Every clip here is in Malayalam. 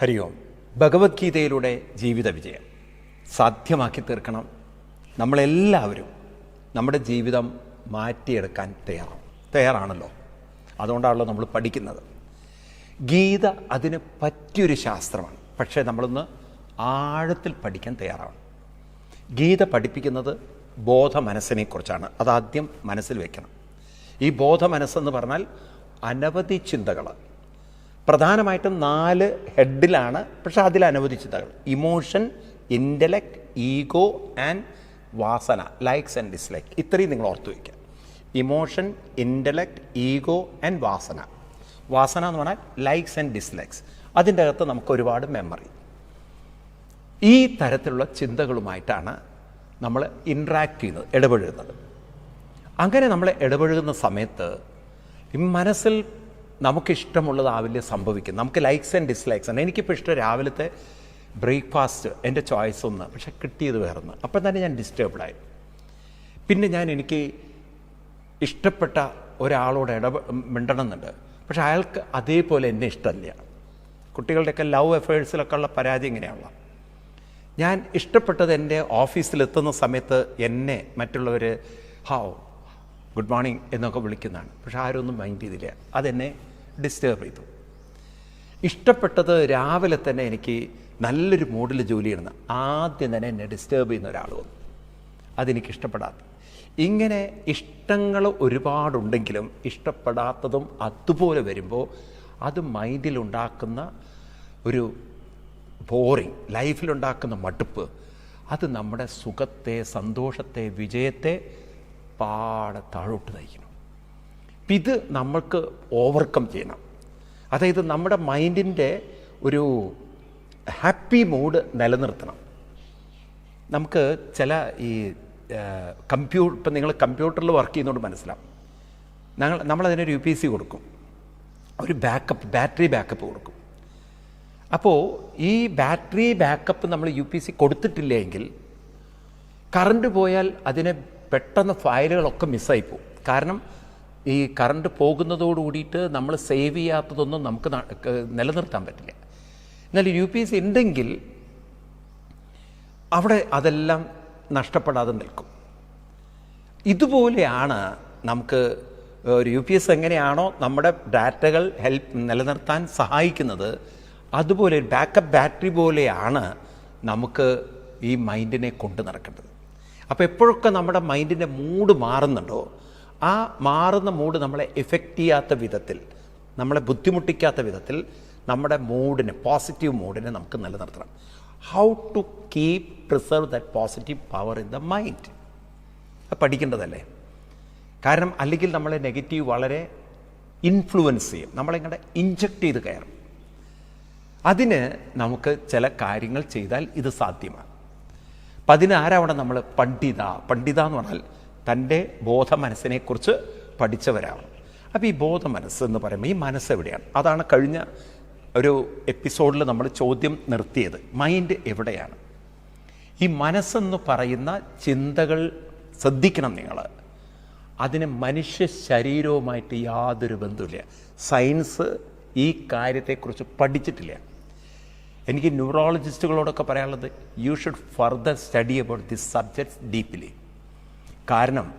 ഹരി ഓം ഭഗവത്ഗീതയിലൂടെ ജീവിത വിജയം. സാധ്യമാക്കി തീർക്കണം. നമ്മളെല്ലാവരും നമ്മുടെ ജീവിതം മാറ്റിയെടുക്കാൻ തയ്യാറാണ് തയ്യാറാണല്ലോ. അതുകൊണ്ടാണല്ലോ നമ്മൾ പഠിക്കുന്നത്. ഗീത അതിന് പറ്റിയൊരു ശാസ്ത്രമാണ്. പക്ഷേ നമ്മളൊന്ന് ആഴത്തിൽ പഠിക്കാൻ തയ്യാറാണ് ഗീത പഠിപ്പിക്കുന്നത് ബോധ മനസ്സിനെക്കുറിച്ചാണ് അതാദ്യം മനസ്സിൽ വയ്ക്കണം ഈ ബോധ മനസ്സെന്ന് പറഞ്ഞാൽ അനവധി ചിന്തകൾ പ്രധാനമായിട്ടും നാല് ഹെഡിലാണ് പക്ഷേ അതിൽ അനുവദിച്ചതകൾ emotion intellect ego and vasana likes and dislike ഇത്രയും നിങ്ങൾ ഓർത്തു വയ്ക്കുക ഇമോഷൻ ഇന്റലക്ട് ഈഗോ ആൻഡ് വാസന. വാസന എന്ന് പറഞ്ഞാൽ ലൈക്സ് ആൻഡ് ഡിസ്ലൈക്സ് അതിന്റെ അകത്ത് നമുക്ക് ഒരുപാട് മെമ്മറി ഈ തരത്തിലുള്ള ചിന്തകളുമായിട്ടാണ് നമ്മൾ ഇൻട്രാക്ട് ചെയ്യുന്നത് ഇടപഴകുന്നത്. അങ്ങനെ നമ്മൾ ഇടപഴകുന്ന സമയത്ത് ഈ മനസ്സിൽ നമുക്കിഷ്ടമുള്ളതാവില്ല സംഭവിക്കും. നമുക്ക് ലൈക്സ് ആൻഡ് ഡിസ്ലൈക്സ് ആണ്. എനിക്കിപ്പോൾ ഇഷ്ടം രാവിലത്തെ ബ്രേക്ക്ഫാസ്റ്റ് എന്റെ ചോയ്സ് ഒന്ന് പക്ഷെ കിട്ടിയത് വേറൊന്ന്. അപ്പം തന്നെ ഞാൻ ഡിസ്റ്റർബ്ഡായി പിന്നെ ഞാൻ എനിക്ക് ഇഷ്ടപ്പെട്ട ഒരാളോട് ഇട മിണ്ടണമെന്നുണ്ട്. പക്ഷെ അയാൾക്ക് അതേപോലെ എന്നെ ഇഷ്ടമല്ല. കുട്ടികളുടെയൊക്കെ ലവ് എഫേഴ്സിലൊക്കെ ഉള്ള പരാതി ഇങ്ങനെയുള്ള ഞാൻ ഇഷ്ടപ്പെട്ടത് എന്റെ ഓഫീസിലെത്തുന്ന സമയത്ത് എന്നെ മറ്റുള്ളവർ ഹാവ് ഗുഡ് മോർണിംഗ് എന്നൊക്കെ വിളിക്കുന്നതാണ്. പക്ഷെ ഒന്നും മൈൻഡ് ചെയ്തില്ല. അതെന്നെ ഡിസ്റ്റർബ് ചെയ്തു. ഇഷ്ടപ്പെട്ടത് രാവിലെ തന്നെ എനിക്ക് നല്ലൊരു മൂഡിൽ ജോലി ചെയ്യണം ആദ്യം തന്നെ എന്നെ ഡിസ്റ്റർബ് ചെയ്യുന്ന ഒരാൾ വന്നു. അതെനിക്ക് ഇഷ്ടപ്പെടാത്ത. ഇങ്ങനെ ഇഷ്ടങ്ങൾ ഒരുപാടുണ്ടെങ്കിലും ഇഷ്ടപ്പെടാത്തതും അതുപോലെ വരുമ്പോൾ അത് മൈൻഡിലുണ്ടാക്കുന്ന ഒരു ബോറിങ് ലൈഫിലുണ്ടാക്കുന്ന മടുപ്പ് അത് നമ്മുടെ സുഖത്തെ സന്തോഷത്തെ വിജയത്തെ പാടെ താഴോട്ട് നയിക്കണം ഇത് നമ്മൾക്ക് ഓവർകം ചെയ്യണം. അതായത് നമ്മുടെ മൈൻഡിന്റെ ഒരു ഹാപ്പി മൂഡ് നിലനിർത്തണം. നമുക്ക് ചില ഈ കമ്പ്യൂ ഇപ്പം നിങ്ങൾ കമ്പ്യൂട്ടറിൽ വർക്ക് ചെയ്യുന്നതുകൊണ്ട് മനസ്സിലാവും. ഞങ്ങൾ നമ്മളതിനൊരു യു പി സി കൊടുക്കും. ഒരു ബാക്കപ്പ് ബാറ്ററി ബാക്കപ്പ് കൊടുക്കും. അപ്പോൾ ഈ ബാറ്ററി ബാക്കപ്പ് നമ്മൾ യു പി സി കൊടുത്തിട്ടില്ലെങ്കിൽ കറണ്ട് പോയാൽ അതിനെ പെട്ടെന്ന് ഫയലുകളൊക്കെ മിസ്സായി പോകും. കാരണം ഈ കറണ്ട് പോകുന്നതോട് കൂടിയിട്ട് നമ്മൾ സേവ് ചെയ്യാത്തതൊന്നും നമുക്ക് നിലനിർത്താൻ പറ്റില്ല. എന്നാൽ യു പി എസ് ഉണ്ടെങ്കിൽ അവിടെ അതെല്ലാം നഷ്ടപ്പെടാതെ നിൽക്കും. ഇതുപോലെയാണ് നമുക്ക് ഒരു യു പി എസ് എങ്ങനെയാണോ നമ്മുടെ ഡാറ്റകൾ ഹെൽപ്പ് നിലനിർത്താൻ സഹായിക്കുന്നത്. അതുപോലെ ബാക്കപ്പ് ബാറ്ററി പോലെയാണ് നമുക്ക് ഈ മൈൻഡിനെ കൊണ്ടു നടക്കേണ്ടത്. അപ്പോൾ എപ്പോഴൊക്കെ നമ്മുടെ മൈൻഡിന്റെ മൂഡ് മാറുന്നുണ്ടോ ആ മാറുന്ന മൂഡ് നമ്മളെ എഫക്റ്റ് ചെയ്യാത്ത വിധത്തിൽ നമ്മളെ ബുദ്ധിമുട്ടിക്കാത്ത വിധത്തിൽ നമ്മുടെ മൂഡിനെ പോസിറ്റീവ് മൂഡിനെ നമുക്ക് നിലനിർത്തണം. How to keep preserve that positive power in the mind അത് പഠിക്കേണ്ടതല്ലേ? കാരണം അല്ലെങ്കിൽ നമ്മളെ നെഗറ്റീവ് വളരെ ഇൻഫ്ലുവൻസ് ചെയ്യും. നമ്മളിങ്ങനെ ഇഞ്ചക്ട് ചെയ്ത് കയറും. അതിന് നമുക്ക് ചില കാര്യങ്ങൾ ചെയ്താൽ ഇത് സാധ്യമാണ്. അപ്പം അതിനാരാവണം നമ്മൾ പണ്ഡിത പണ്ഡിത എന്ന് പറഞ്ഞാൽ തന്റെ ബോധ മനസ്സിനെക്കുറിച്ച് പഠിച്ചവരാണ്. അപ്പോൾ ഈ ബോധ മനസ്സ് എന്ന് പറയുമ്പോൾ ഈ മനസ്സ് എവിടെയാണ് അതാണ് കഴിഞ്ഞ ഒരു എപ്പിസോഡിൽ നമ്മൾ ചോദ്യം നിർത്തിയത്. മൈൻഡ് എവിടെയാണ്? ഈ മനസ്സെന്ന് പറയുന്ന ചിന്തകൾ ശ്രദ്ധിക്കണം നിങ്ങൾ. അതിന് മനുഷ്യ ശരീരവുമായിട്ട് യാതൊരു ബന്ധവുമില്ല. സയൻസ് ഈ കാര്യത്തെക്കുറിച്ച് പഠിച്ചിട്ടില്ല. എനിക്ക് ന്യൂറോളജിസ്റ്റുകളോടൊക്കെ പറയാനുള്ളത് you should further study about this subjects deeply കാരണം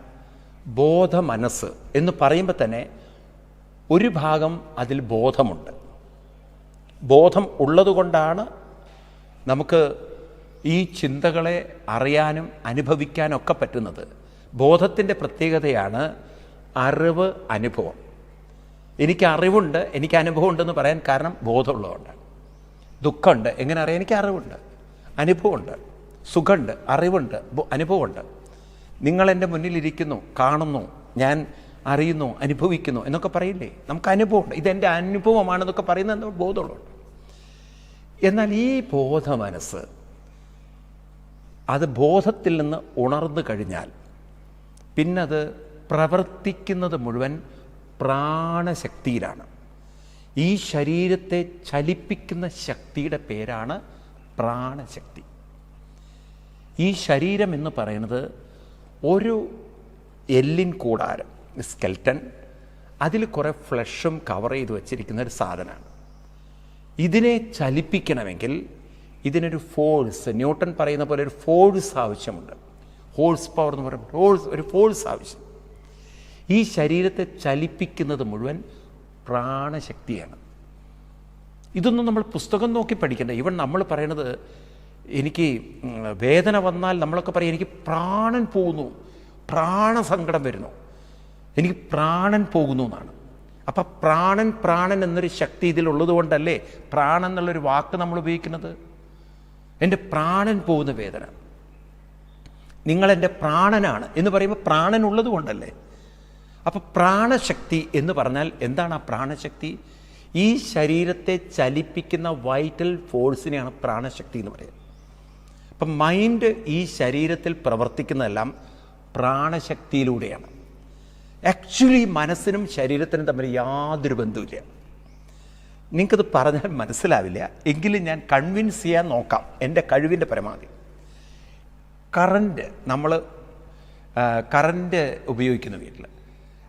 ബോധ മനസ്സ് എന്ന് പറയുമ്പോൾ തന്നെ ഒരു ഭാഗം അതിൽ ബോധമുണ്ട്. ബോധം ഉള്ളതുകൊണ്ടാണ് നമുക്ക് ഈ ചിന്തകളെ അറിയാനും അനുഭവിക്കാനൊക്കെ പറ്റുന്നത്. ബോധത്തിന്റെ പ്രത്യേകതയാണ് അറിവ് അനുഭവം. എനിക്ക് അറിവുണ്ട് എനിക്ക് അനുഭവം ഉണ്ടെന്ന് പറയാൻ കാരണം ബോധമുള്ളതുകൊണ്ടാണ്. ദുഃഖമുണ്ട് എങ്ങനെ അറിയാം? എനിക്ക് അറിവുണ്ട് അനുഭവമുണ്ട് സുഖമുണ്ട് അറിവുണ്ട് അനുഭവമുണ്ട്. നിങ്ങൾ എന്റെ മുന്നിലിരിക്കുന്നു കാണുന്നു ഞാൻ അറിയുന്നു അനുഭവിക്കുന്നു എന്നൊക്കെ പറയില്ലേ? നമുക്ക് അനുഭവമുണ്ട്. ഇതെന്റെ അനുഭവമാണെന്നൊക്കെ പറയുന്നത് എന്നോട് ബോധമുള്ളൂ എന്നാൽ ഈ ബോധ മനസ്സ് അത് ബോധത്തിൽ നിന്ന് ഉണർന്നു കഴിഞ്ഞാൽ പിന്നത് പ്രവർത്തിക്കുന്നത് മുഴുവൻ പ്രാണശക്തിയിലാണ്. ഈ ശരീരത്തെ ചലിപ്പിക്കുന്ന ശക്തിയുടെ പേരാണ് പ്രാണശക്തി. ഈ ശരീരം എന്ന് പറയുന്നത് ഒരു എല്ലിൻ കൂടാരം സ്കെൽറ്റൻ അതിൽ കുറേ ഫ്ലഷും കവർ ചെയ്ത് വെച്ചിരിക്കുന്ന ഒരു സാധനമാണ്. ഇതിനെ ചലിപ്പിക്കണമെങ്കിൽ ഇതിനൊരു ഫോഴ്സ് ന്യൂട്ടൺ പറയുന്ന പോലെ ഒരു ഫോഴ്സ് ആവശ്യമുണ്ട്. ഹോഴ്സ് പവർ എന്ന് പറയുമ്പോൾ ഹോഴ്സ് ഒരു ഫോഴ്സ് ആവശ്യം. ഈ ശരീരത്തെ ചലിപ്പിക്കുന്നത് മുഴുവൻ പ്രാണശക്തിയാണ്. ഇതൊന്നും നമ്മൾ പുസ്തകം നോക്കി പഠിക്കണ്ട. ഇവൻ നമ്മൾ പറയണത് എനിക്ക് വേദന വന്നാൽ നമ്മളൊക്കെ പറയും എനിക്ക് പ്രാണൻ പോകുന്നു. പ്രാണസങ്കടം വരുന്നു. എനിക്ക് പ്രാണൻ പോകുന്നു എന്നാണ്. അപ്പം പ്രാണൻ പ്രാണൻ എന്നൊരു ശക്തി ഇതിലുള്ളത് കൊണ്ടല്ലേ പ്രാണൻ എന്നുള്ളൊരു വാക്ക് നമ്മൾ ഉപയോഗിക്കുന്നത്? എന്റെ പ്രാണൻ പോകുന്ന വേദന. നിങ്ങളെന്റെ പ്രാണനാണ് എന്ന് പറയുമ്പോൾ പ്രാണൻ ഉള്ളത് കൊണ്ടല്ലേ. അപ്പോൾ പ്രാണശക്തി എന്ന് പറഞ്ഞാൽ എന്താണ് ആ പ്രാണശക്തി? ഈ ശരീരത്തെ ചലിപ്പിക്കുന്ന വൈറ്റൽ ഫോഴ്സിനെയാണ് പ്രാണശക്തി എന്ന് പറയുന്നത്. അപ്പം മൈൻഡ് ഈ ശരീരത്തിൽ പ്രവർത്തിക്കുന്നതെല്ലാം പ്രാണശക്തിയിലൂടെയാണ്. ആക്ച്വലി മനസ്സിനും ശരീരത്തിനും തമ്മിൽ യാതൊരു ബന്ധവുമില്ല. നിങ്ങൾക്കത് പറഞ്ഞാൽ മനസ്സിലാവില്ല. എങ്കിലും ഞാൻ കൺവിൻസ് ചെയ്യാൻ നോക്കാം. എന്റെ കഴിവിന്റെ പരമാവധി. കറണ്ട് നമ്മൾ കറണ്ട് ഉപയോഗിക്കുന്ന വീട്ടിൽ.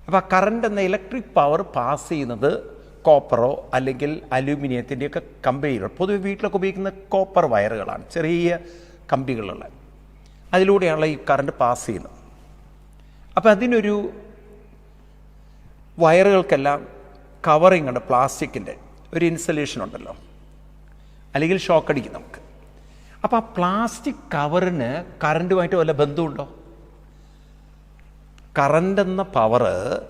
അപ്പോൾ ആ കറണ്ട് എന്ന ഇലക്ട്രിക് പവർ പാസ് ചെയ്യുന്നത് കോപ്പറോ അല്ലെങ്കിൽ അലൂമിനിയത്തിന്റെയൊക്കെ കമ്പികൾ പൊതുവെ വീട്ടിലൊക്കെ ഉപയോഗിക്കുന്ന കോപ്പർ വയറുകളാണ് ചെറിയ കമ്പികളുള്ള. അതിലൂടെയാണ് ഈ കറണ്ട് പാസ് ചെയ്യുന്നത്. അപ്പോൾ അതിനൊരു വയറുകൾക്കെല്ലാം കവറിങ് ഉണ്ട് പ്ലാസ്റ്റിക്കിന്റെ ഒരു ഇൻസലേഷൻ ഉണ്ടല്ലോ. അല്ലെങ്കിൽ ഷോക്ക് അടിക്കും നമുക്ക്. അപ്പോൾ ആ പ്ലാസ്റ്റിക് കവറിന് കറണ്ടുമായിട്ട് വല്ല ബന്ധമുണ്ടോ? കറണ്ട് എന്ന പവറ്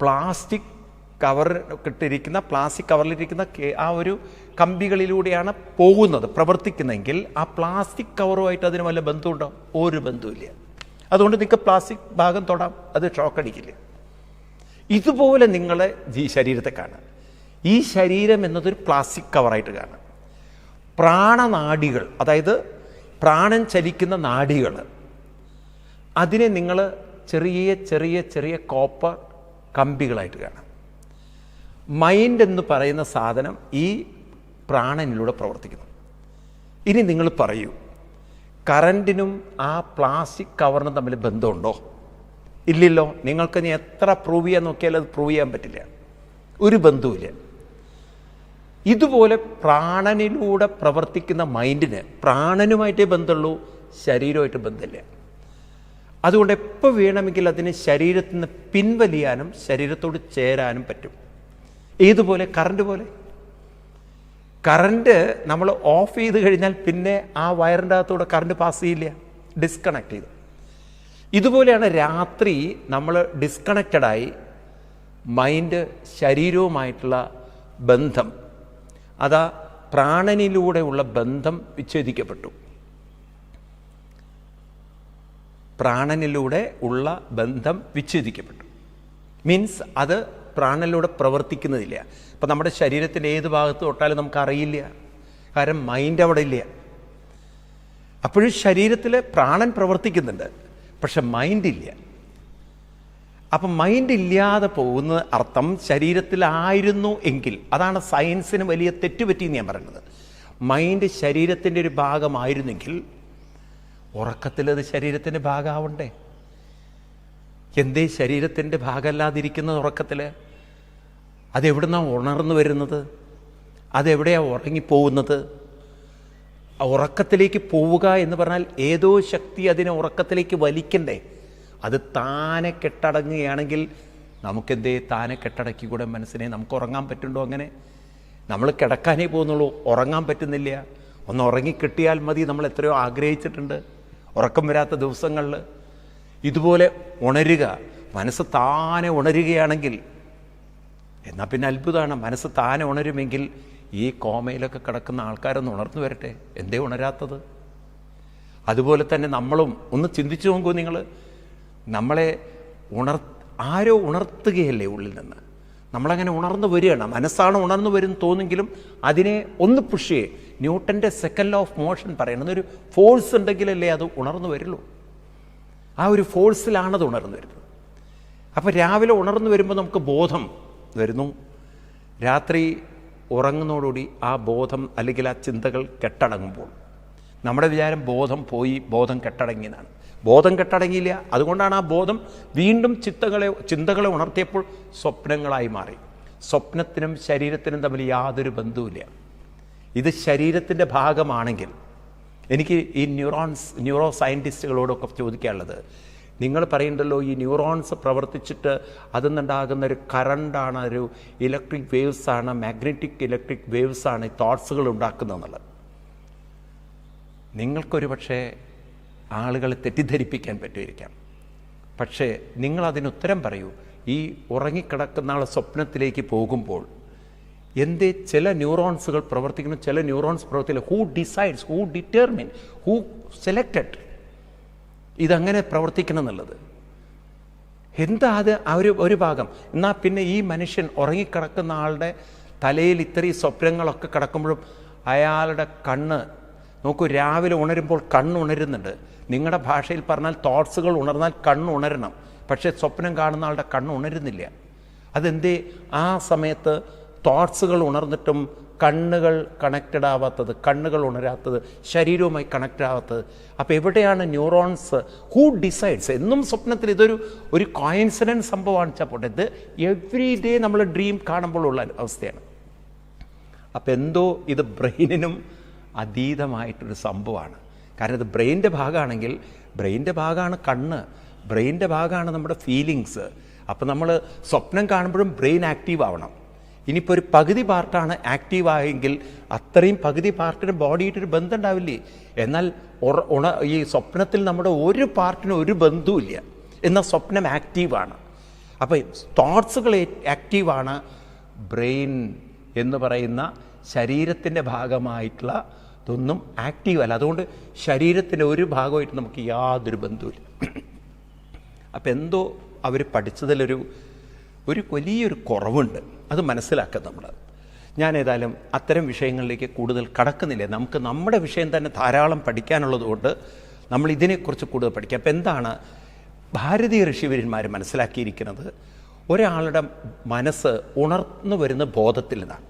പ്ലാസ്റ്റിക് കവർ ഇട്ടിരിക്കുന്ന പ്ലാസ്റ്റിക് കവറിലിരിക്കുന്ന ആ ഒരു കമ്പികളിലൂടെയാണ് പോകുന്നത് പ്രവർത്തിക്കുന്നതെങ്കിൽ ആ പ്ലാസ്റ്റിക് കവറുമായിട്ട് അതിന് വല്ല ബന്ധമുണ്ടോ? ഒരു ബന്ധമില്ല അതുകൊണ്ട് നിങ്ങൾക്ക് പ്ലാസ്റ്റിക് ഭാഗം തൊടാം അത് ഷോക്ക് അടിക്കില്ല. ഇതുപോലെ നിങ്ങളെ ഈ ശരീരത്തെ കാണുക ഈ ശരീരം എന്നതൊരു പ്ലാസ്റ്റിക് കവറായിട്ട് കാണുക പ്രാണനാഡികൾ അതായത് പ്രാണൻ ചലിക്കുന്ന നാഡികൾ അതിനെ നിങ്ങൾ ചെറിയ ചെറിയ ചെറിയ കോപ്പർ കമ്പികളായിട്ട് കാണാം. മൈൻഡ് എന്ന് പറയുന്ന സാധനം ഈ പ്രാണനിലൂടെ പ്രവർത്തിക്കുന്നു. ഇനി നിങ്ങൾ പറയൂ കറന്റിനും ആ പ്ലാസ്റ്റിക് കവറിനും തമ്മിൽ ബന്ധമുണ്ടോ? ഇല്ലല്ലോ നിങ്ങൾക്ക് ഇനി എത്ര പ്രൂവ് ചെയ്യാൻ നോക്കിയാലും അത് പ്രൂവ് ചെയ്യാൻ പറ്റില്ല. ഒരു ബന്ധവുമില്ല. ഇതുപോലെ പ്രാണനിലൂടെ പ്രവർത്തിക്കുന്ന മൈൻഡിന് പ്രാണനുമായിട്ടേ ബന്ധമുള്ളൂ ശരീരമായിട്ട് ബന്ധമില്ല. അതുകൊണ്ട് എപ്പോൾ വേണമെങ്കിൽ അതിന് ശരീരത്തിൽ നിന്ന് പിൻവലിയാനും ശരീരത്തോട് ചേരാനും പറ്റും. ഏതുപോലെ? കറണ്ട് പോലെ? കറണ്ട് നമ്മൾ ഓഫ് ചെയ്ത് കഴിഞ്ഞാൽ പിന്നെ ആ വയറിന്റെ അകത്തൂടെ കറണ്ട് പാസ് ചെയ്യില്ല. ഡിസ്കണക്ട് ചെയ്തു. ഇതുപോലെയാണ് രാത്രി നമ്മൾ ഡിസ്കണക്റ്റഡായി മൈൻഡ് ശരീരവുമായിട്ടുള്ള ബന്ധം. അതാ പ്രാണനിലൂടെയുള്ള ബന്ധം വിച്ഛേദിക്കപ്പെട്ടു. പ്രാണനിലൂടെ ഉള്ള ബന്ധം വിച്ഛേദിക്കപ്പെട്ടു. മീൻസ് അത് പ്രാണനിലൂടെ പ്രവർത്തിക്കുന്നതില്ല. അപ്പം നമ്മുടെ ശരീരത്തിന്റെ ഏത് ഭാഗത്ത് തൊട്ടാലും നമുക്കറിയില്ല. കാരണം മൈൻഡ് അവിടെ ഇല്ല. അപ്പോഴും ശരീരത്തിൽ പ്രാണൻ പ്രവർത്തിക്കുന്നുണ്ട്. പക്ഷെ മൈൻഡ് ഇല്ല. അപ്പം മൈൻഡ് ഇല്ലാതെ പോകുന്ന അർത്ഥം ശരീരത്തിലായിരുന്നു എങ്കിൽ അതാണ് സയൻസിന് വലിയ തെറ്റുപറ്റിയെന്ന് ഞാൻ പറയുന്നത്. മൈൻഡ് ശരീരത്തിന്റെ ഒരു ഭാഗമായിരുന്നെങ്കിൽ ഉറക്കത്തിൽ അത് ശരീരത്തിന്റെ ഭാഗമാവണ്ടേ? എന്തേ ശരീരത്തിന്റെ ഭാഗമല്ലാതിരിക്കുന്നത് ഉറക്കത്തിൽ അതെവിടുന്നാണ് ഉണർന്നു വരുന്നത്? അതെവിടെയാണ് ഉറങ്ങിപ്പോകുന്നത്? ഉറക്കത്തിലേക്ക് പോവുക എന്ന് പറഞ്ഞാൽ ഏതോ ശക്തി അതിനെ ഉറക്കത്തിലേക്ക് വലിക്കണ്ടേ? അത് താനെ കെട്ടടങ്ങുകയാണെങ്കിൽ നമുക്കെന്തേ താനെ കെട്ടടക്കി കൂടെ മനസ്സിനെ? നമുക്ക് ഉറങ്ങാൻ പറ്റുണ്ടോ അങ്ങനെ? നമ്മൾ കിടക്കാനേ പോകുന്നുള്ളൂ ഉറങ്ങാൻ പറ്റുന്നില്ല. ഒന്ന് ഉറങ്ങിക്കിട്ടിയാൽ മതി നമ്മൾ എത്രയോ ആഗ്രഹിച്ചിട്ടുണ്ട് ഉറക്കം വരാത്ത ദിവസങ്ങളിൽ. ഇതുപോലെ ഉണരുക. മനസ്സ് താനെ ഉണരുകയാണെങ്കിൽ എന്നാൽ പിന്നെ അത്ഭുതമാണ് മനസ്സ് താനെ ഉണരുമെങ്കിൽ ഈ കോമയിലൊക്കെ കിടക്കുന്ന ആൾക്കാരൊന്ന് ഉണർന്നു വരട്ടെ. എന്തേ ഉണരാത്തത്? അതുപോലെ തന്നെ നമ്മളും ഒന്ന് ചിന്തിച്ചു നോക്കൂ നിങ്ങൾ നമ്മളെ ഉണർ ആരോ ഉണർത്തുകയല്ലേ ഉള്ളിൽ നിന്ന്. നമ്മളങ്ങനെ ഉണർന്നു വരികയാണ്. മനസ്സാണ് ഉണർന്നു വരും തോന്നെങ്കിലും അതിനെ ഒന്ന് പുഷ് ചെയ്യേ. ന്യൂട്ടന്റെ സെക്കൻഡ് ഓഫ് മോഷൻ പറയുന്നത് ഒരു ഫോഴ്സ് ഉണ്ടെങ്കിലല്ലേ അത് ഉണർന്നു വരുള്ളൂ. ആ ഒരു ഫോഴ്സിലാണത് ഉണർന്നു വരുന്നത്. അപ്പോൾ രാവിലെ ഉണർന്നു വരുമ്പോൾ നമുക്ക് ബോധം വരുന്നു. രാത്രി ഉറങ്ങുന്നതോടുകൂടി ആ ബോധം അല്ലെങ്കിൽ ആ ചിന്തകൾ കെട്ടടങ്ങുമ്പോൾ. നമ്മുടെ വിചാരം ബോധം പോയി ബോധം കെട്ടടങ്ങിയതാണ്. ബോധം കെട്ടടങ്ങിയില്ല. അതുകൊണ്ടാണ് ആ ബോധം വീണ്ടും ചിത്തകളെ ചിന്തകളെ ഉണർത്തിയപ്പോൾ സ്വപ്നങ്ങളായി മാറി. സ്വപ്നത്തിനും ശരീരത്തിനും തമ്മിൽ യാതൊരു ബന്ധവുമില്ല. ഇത് ശരീരത്തിന്റെ ഭാഗമാണെങ്കിൽ എനിക്ക് ഈ ന്യൂറോൺസ് ന്യൂറോ സയന്റിസ്റ്റുകളോടൊക്കെ ചോദിക്കാനുള്ളത് നിങ്ങൾ പറയുന്നുണ്ടല്ലോ ഈ ന്യൂറോൺസ് പ്രവർത്തിച്ചിട്ട് അതിൽ നിന്നുണ്ടാകുന്ന ഒരു കറണ്ടാണ് ഒരു ഇലക്ട്രിക് വേവ്സ് ആണ് മാഗ്നറ്റിക് ഇലക്ട്രിക് വേവ്സ് ആണ് ഈ തോട്ട്സുകൾ ഉണ്ടാക്കുന്നതെന്നുള്ളത് നിങ്ങൾക്കൊരു പക്ഷേ ആളുകളെ തെറ്റിദ്ധരിപ്പിക്കാൻ പറ്റുമായിരിക്കാം. പക്ഷേ നിങ്ങൾ അതിന് ഉത്തരം പറയൂ. ഈ ഉറങ്ങിക്കിടക്കുന്ന ആളെ സ്വപ്നത്തിലേക്ക് പോകുമ്പോൾ എന്തേ ചില ന്യൂറോൺസുകൾ പ്രവർത്തിക്കുന്നു ചില ന്യൂറോൺസ് പ്രവർത്തിക്കില്ല who decides who determine who selected ഇതങ്ങനെ പ്രവർത്തിക്കണം എന്നുള്ളത്. എന്താ അത് ഒരു ഒരു ഭാഗം? എന്നാൽ പിന്നെ ഈ മനുഷ്യൻ ഉറങ്ങിക്കിടക്കുന്ന ആളുടെ തലയിൽ ഇത്രയും സ്വപ്നങ്ങളൊക്കെ കിടക്കുമ്പോഴും അയാളുടെ കണ്ണ് നോക്കൂ രാവിലെ ഉണരുമ്പോൾ കണ്ണ് ഉണരുന്നുണ്ട്. നിങ്ങളുടെ ഭാഷയിൽ പറഞ്ഞാൽ തോട്ട്സുകൾ ഉണർന്നാൽ കണ്ണ് ഉണരണം. പക്ഷേ സ്വപ്നം കാണുന്ന ആളുടെ കണ്ണ് ഉണരുന്നില്ല. അതെന്തേ? ആ സമയത്ത് തോട്ട്സുകൾ ഉണർന്നിട്ടും കണ്ണുകൾ കണക്റ്റഡ് ആവാത്തത് കണ്ണുകൾ ഉണരാത്തത് ശരീരവുമായി കണക്റ്റ് ആവാത്തത്. അപ്പോൾ എവിടെയാണ് ന്യൂറോൺസ് ഹൂ ഡിസൈഡ്സ് എന്നും സ്വപ്നത്തിൽ ഇതൊരു ഒരു കോയിൻസിഡൻസ് സംഭവമാണ് ചപ്പോട്ടെ ഇത് എവ്രി ഡേ നമ്മൾ ഡ്രീം കാണുമ്പോഴുള്ള അവസ്ഥയാണ്. അപ്പോൾ എന്തോ ഇത് ബ്രെയിനിനും അതീതമായിട്ടൊരു സംഭവമാണ്. കാരണം ഇത് ബ്രെയിന്റെ ഭാഗമാണെങ്കിൽ ബ്രെയിന്റെ ഭാഗമാണ് കണ്ണ് ബ്രെയിന്റെ ഭാഗമാണ് നമ്മുടെ ഫീലിങ്സ് അപ്പോൾ നമ്മൾ സ്വപ്നം കാണുമ്പോഴും ബ്രെയിൻ ആക്റ്റീവ് ആവണം. ഇനിയിപ്പോൾ ഒരു പകുതി പാർട്ടാണ് ആക്റ്റീവ് ആയെങ്കിൽ അത്രയും പകുതി പാർട്ടിന് ബോഡിയായിട്ടൊരു ബന്ധം ഉണ്ടാവില്ലേ എന്നാൽ ഉണ ഈ സ്വപ്നത്തിൽ നമ്മുടെ ഒരു പാർട്ടിന് ഒരു ബന്ധവുമില്ല. എന്നാൽ സ്വപ്നം ആക്റ്റീവാണ് അപ്പോൾ തോട്ട്സുകൾ ആക്റ്റീവാണ് ബ്രെയിൻ എന്ന് പറയുന്ന ശരീരത്തിന്റെ ഭാഗമായിട്ടുള്ള ഇതൊന്നും ആക്റ്റീവ് അല്ല. അതുകൊണ്ട് ശരീരത്തിന്റെ ഒരു ഭാഗമായിട്ട് നമുക്ക് യാതൊരു ബന്ധവുമില്ല. അപ്പോൾ എന്തോ അവർ പഠിച്ചതിലൊരു ഒരു വലിയൊരു കുറവുണ്ട്. അത് മനസ്സിലാക്കുക നമ്മൾ ഞാൻ ഏതായാലും അത്തരം വിഷയങ്ങളിലേക്ക് കൂടുതൽ കടക്കുന്നില്ല? നമുക്ക് നമ്മുടെ വിഷയം തന്നെ ധാരാളം പഠിക്കാനുള്ളതുകൊണ്ട് നമ്മൾ ഇതിനെക്കുറിച്ച് കൂടുതൽ പഠിക്കാം. അപ്പം എന്താണ് ഭാരതീയ ഋഷിവര്യന്മാർ മനസ്സിലാക്കിയിരിക്കുന്നത്? ഒരാളുടെ മനസ്സ് ഉണർന്നു വരുന്ന ബോധത്തിൽ നിന്നാണ്.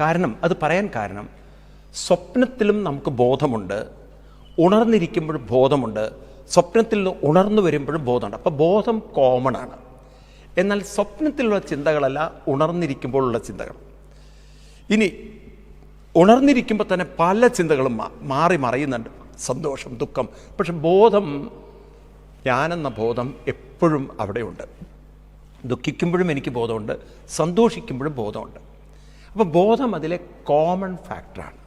കാരണം അത് പറയാൻ കാരണം സ്വപ്നത്തിലും നമുക്ക് ബോധമുണ്ട്. ഉണർന്നിരിക്കുമ്പോഴും ബോധമുണ്ട്. സ്വപ്നത്തിൽ ഉണർന്നു വരുമ്പോഴും ബോധമുണ്ട്. അപ്പോൾ ബോധം കോമൺ ആണ്. എന്നാൽ സ്വപ്നത്തിലുള്ള ചിന്തകളല്ല ഉണർന്നിരിക്കുമ്പോഴുള്ള ചിന്തകൾ. ഇനി ഉണർന്നിരിക്കുമ്പോൾ തന്നെ പല ചിന്തകളും മാറി മറയുന്നുണ്ട്. സന്തോഷം ദുഃഖം. പക്ഷെ ബോധം ഞാനെന്ന ബോധം എപ്പോഴും അവിടെയുണ്ട്. ദുഃഖിക്കുമ്പോഴും എനിക്ക് ബോധമുണ്ട് സന്തോഷിക്കുമ്പോഴും ബോധമുണ്ട്. അപ്പോൾ ബോധം അതിലെ കോമൺ ഫാക്ടറാണ്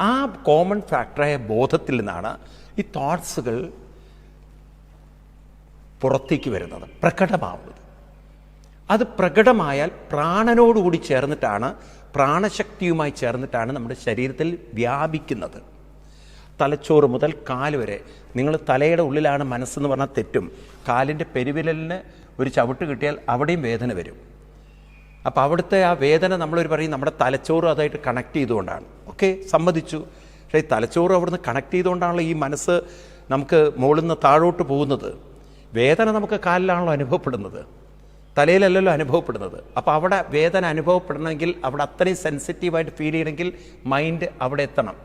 ആ കോമൺ ഫാക്ടറായ ബോധത്തിൽ നിന്നാണ് ഈ തോട്ട്സുകൾ പുറത്തേക്ക് വരുന്നത് പ്രകടമാവുന്നത്. അത് പ്രകടമായാൽ പ്രാണനോടുകൂടി ചേർന്നിട്ടാണ് പ്രാണശക്തിയുമായി ചേർന്നിട്ടാണ് നമ്മുടെ ശരീരത്തിൽ വ്യാപിക്കുന്നത്. തലച്ചോറ് മുതൽ കാൽ വരെ. നിങ്ങൾ തലയുടെ ഉള്ളിലാണ് മനസ്സെന്ന് പറഞ്ഞാൽ തെറ്റും. കാലിന്റെ പെരുവിരലിന് ഒരു ചവിട്ട് കിട്ടിയാൽ അവിടെയും വേദന വരും. അപ്പോൾ അവിടുത്തെ ആ വേദന നമ്മളൊരു പറയും നമ്മുടെ തലച്ചോറ് അതായിട്ട് കണക്ട് ചെയ്തുകൊണ്ടാണ്. ഓക്കെ സമ്മതിച്ചു. പക്ഷേ തലച്ചോറ് അവിടുന്ന് കണക്ട് ചെയ്തുകൊണ്ടാണല്ലോ ഈ മനസ്സ് നമുക്ക് മുകളിൽ നിന്ന് താഴോട്ട് പോകുന്നത്. വേദന നമുക്ക് കാലിലാണല്ലോ അനുഭവപ്പെടുന്നത്. തലയിലല്ലല്ലോ അനുഭവപ്പെടുന്നത്. അപ്പോൾ അവിടെ വേദന അനുഭവപ്പെടണമെങ്കിൽ അവിടെ അത്രയും സെൻസിറ്റീവായിട്ട് ഫീൽ ചെയ്യണമെങ്കിൽ മൈൻഡ് അവിടെ എത്തണം.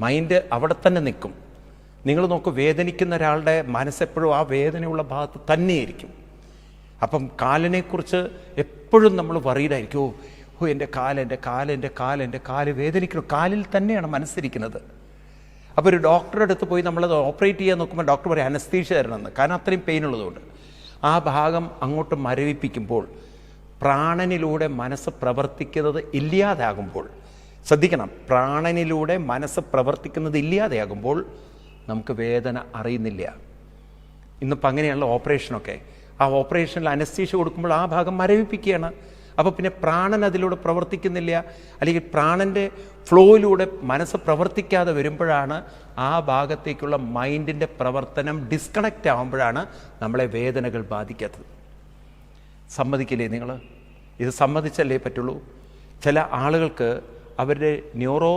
മൈൻഡ് അവിടെ തന്നെ നിൽക്കും. നിങ്ങൾ നോക്കൂ വേദനിക്കുന്ന ഒരാളുടെ മനസ്സെപ്പോഴും ആ വേദനയുള്ള ഭാഗത്ത് തന്നെയായിരിക്കും. അപ്പം കാലിനെക്കുറിച്ച് എപ്പോഴും നമ്മൾ വറീഡായിരിക്കും ഓ ഓ എന്റെ കാൽ എന്റെ കാൽ എന്റെ കാൽ എന്റെ കാൽ വേദനിക്കുന്നു. കാലിൽ തന്നെയാണ് മനസ്സിരിക്കുന്നത്. അപ്പോൾ ഒരു ഡോക്ടറെ അടുത്ത് പോയി നമ്മളത് ഓപ്പറേറ്റ് ചെയ്യാൻ നോക്കുമ്പോൾ ഡോക്ടർ പറയും അനസ്തീഷ്യ തരണമെന്ന്. കാരണം അത്രയും പെയിൻ ഉള്ളതുകൊണ്ട്. ആ ഭാഗം അങ്ങോട്ട് മരവിപ്പിക്കുമ്പോൾ പ്രാണനിലൂടെ മനസ്സ് പ്രവർത്തിക്കുന്നത് ഇല്ലാതാകുമ്പോൾ ശ്രദ്ധിക്കണം പ്രാണനിലൂടെ മനസ്സ് പ്രവർത്തിക്കുന്നത് ഇല്ലാതെയാകുമ്പോൾ നമുക്ക് വേദന അറിയുന്നില്ല. ഇന്നിപ്പോൾ അങ്ങനെയുള്ള ഓപ്പറേഷനൊക്കെ ആ ഓപ്പറേഷനിൽ അനസ്തീഷ കൊടുക്കുമ്പോൾ ആ ഭാഗം മരവിപ്പിക്കുകയാണ്. അപ്പോൾ പിന്നെ പ്രാണൻ അതിലൂടെ പ്രവർത്തിക്കുന്നില്ല. അല്ലെങ്കിൽ പ്രാണന്റെ ഫ്ലോയിലൂടെ മനസ്സ് പ്രവർത്തിക്കാതെ വരുമ്പോഴാണ് ആ ഭാഗത്തേക്കുള്ള മൈൻഡിന്റെ പ്രവർത്തനം ഡിസ്കണക്റ്റ് ആകുമ്പോഴാണ് നമ്മളെ വേദനകൾ ബാധിക്കാത്തത്. സമ്മതിക്കില്ലേ നിങ്ങൾ ഇത് സമ്മതിച്ചല്ലേ പറ്റുള്ളൂ? ചില ആളുകൾക്ക് അവരുടെ ന്യൂറോ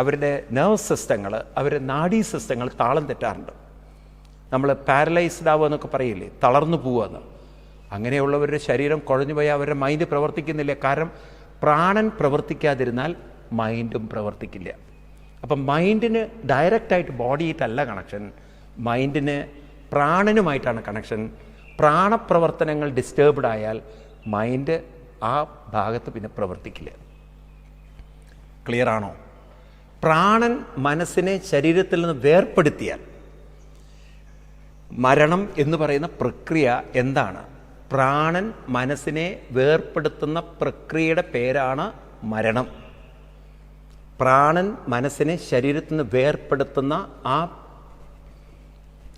അവരുടെ നെർവ് സിസ്റ്റങ്ങൾ അവരുടെ നാഡീ സിസ്റ്റങ്ങൾ താളം തെറ്റാറുണ്ട്. നമ്മൾ പാരലൈസ്ഡ് ആവുക എന്നൊക്കെ പറയില്ലേ? തളർന്നു പോവുകയെന്ന് അങ്ങനെയുള്ളവരുടെ ശരീരം കുഴഞ്ഞു പോയാൽ അവരുടെ മൈൻഡ് പ്രവർത്തിക്കുന്നില്ല. കാരണം പ്രാണൻ പ്രവർത്തിക്കാതിരുന്നാൽ മൈൻഡും പ്രവർത്തിക്കില്ല. അപ്പം മൈൻഡിന് ഡയറക്റ്റായിട്ട് ബോഡിയിട്ടല്ല കണക്ഷൻ മൈൻഡിന് പ്രാണനുമായിട്ടാണ് കണക്ഷൻ പ്രാണപ്രവർത്തനങ്ങൾ ഡിസ്റ്റേബ്ഡ് ആയാൽ മൈൻഡ് ആ ഭാഗത്ത് പിന്നെ പ്രവർത്തിക്കില്ല. ക്ലിയർ ആണോ? പ്രാണൻ മനസ്സിനെ ശരീരത്തിൽ നിന്ന് വേർപ്പെടുത്തിയാൽ മരണം എന്ന് പറയുന്ന പ്രക്രിയ എന്താണ്? പ്രാണൻ മനസ്സിനെ വേർപ്പെടുത്തുന്ന പ്രക്രിയയുടെ പേരാണ് മരണം. പ്രാണൻ മനസ്സിനെ ശരീരത്തിൽ നിന്ന് വേർപ്പെടുത്തുന്ന ആ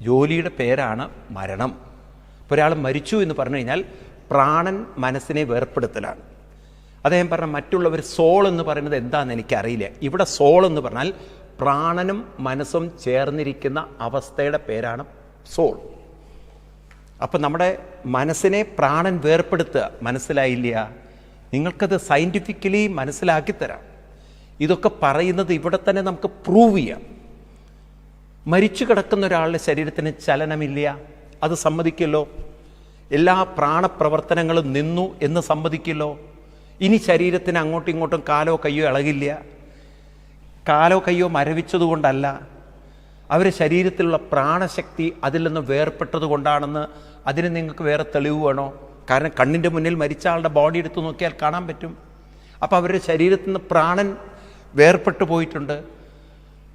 ജോലിയുടെ പേരാണ് മരണം. ഇപ്പോൾ ഒരാൾ മരിച്ചു എന്ന് പറഞ്ഞു കഴിഞ്ഞാൽ പ്രാണൻ മനസ്സിനെ വേർപ്പെടുത്തലാണ്. അദ്ദേഹം പറഞ്ഞ മറ്റുള്ളവർ സോൾ എന്ന് പറയുന്നത് എന്താണെന്ന് എനിക്കറിയില്ല. ഇവിടെ സോൾ എന്ന് പറഞ്ഞാൽ പ്രാണനും മനസ്സും ചേർന്നിരിക്കുന്ന അവസ്ഥയുടെ പേരാണ് സോൾ. അപ്പം നമ്മുടെ മനസ്സിനെ പ്രാണൻ വേർപ്പെടുത്തുക മനസ്സിലായില്ല? നിങ്ങൾക്കത് സയന്റിഫിക്കലി മനസ്സിലാക്കി തരാം ഇതൊക്കെ പറയുന്നത് ഇവിടെ തന്നെ നമുക്ക് പ്രൂവ് ചെയ്യാം. മരിച്ചു കിടക്കുന്ന ഒരാളുടെ ശരീരത്തിന് ചലനമില്ല. അത് സമ്മതിക്കല്ലോ. എല്ലാ പ്രാണപ്രവർത്തനങ്ങളും നിന്നു എന്ന് സമ്മതിക്കല്ലോ. ഇനി ശരീരത്തിന് അങ്ങോട്ടും ഇങ്ങോട്ടും കാലോ കയ്യോ ഇളകില്ല. കാലോ കയ്യോ മരവിച്ചതുകൊണ്ടല്ല. അവരുടെ ശരീരത്തിലുള്ള പ്രാണശക്തി അതിൽ നിന്ന് വേർപ്പെട്ടത് കൊണ്ടാണെന്ന് അതിന് നിങ്ങൾക്ക് വേറെ തെളിവ് വേണോ? കാരണം കണ്ണിന്റെ മുന്നിൽ മരിച്ച ആളുടെ ബോഡി എടുത്ത് നോക്കിയാൽ കാണാൻ പറ്റും. അപ്പോൾ അവരുടെ ശരീരത്തിൽ നിന്ന് പ്രാണൻ വേർപെട്ടു പോയിട്ടുണ്ട്.